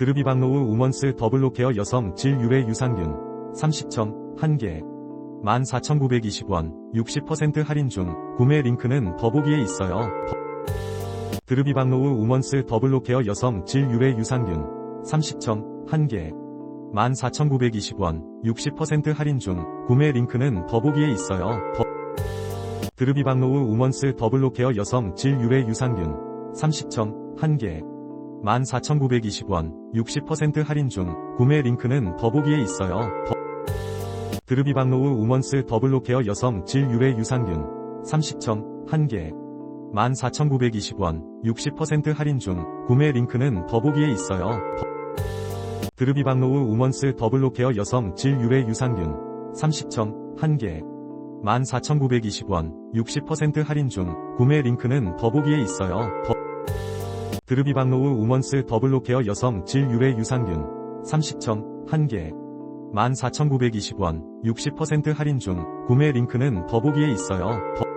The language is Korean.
드르비방노우 우먼스 더블로케어 여성 질 유래 유산균 30점 1개 14,920원 60% 할인 중 구매 링크는 더보기에 있어요. 드르비방노우 우먼스 더블로케어 여성 질 유래 유산균 30점 1개 14,920원 60% 할인 중 구매 링크는 더보기에 있어요. 더... 드르비방노우 우먼스 더블로케어 여성 질 유래 유산균 30점 1개 14,920원 60% 할인 중 구매 링크는 더보기에 있어요. 더... 드르비방노우 우먼스 더블로 케어 여성 질 유래 유산균 30점 1개 14,920원 60% 할인 중 구매 링크는 더보기에 있어요. 더... 드르비방노우 우먼스 더블로 케어 여성 질 유래 유산균 30점 1개 14,920원 60% 할인 중 구매 링크는 더보기에 있어요. 더... 드르비방노우 우먼스 더블로케어 여성 질 유래 유산균 30점 1개 14,920원 60% 할인 중 구매 링크는 더보기에 있어요. 더...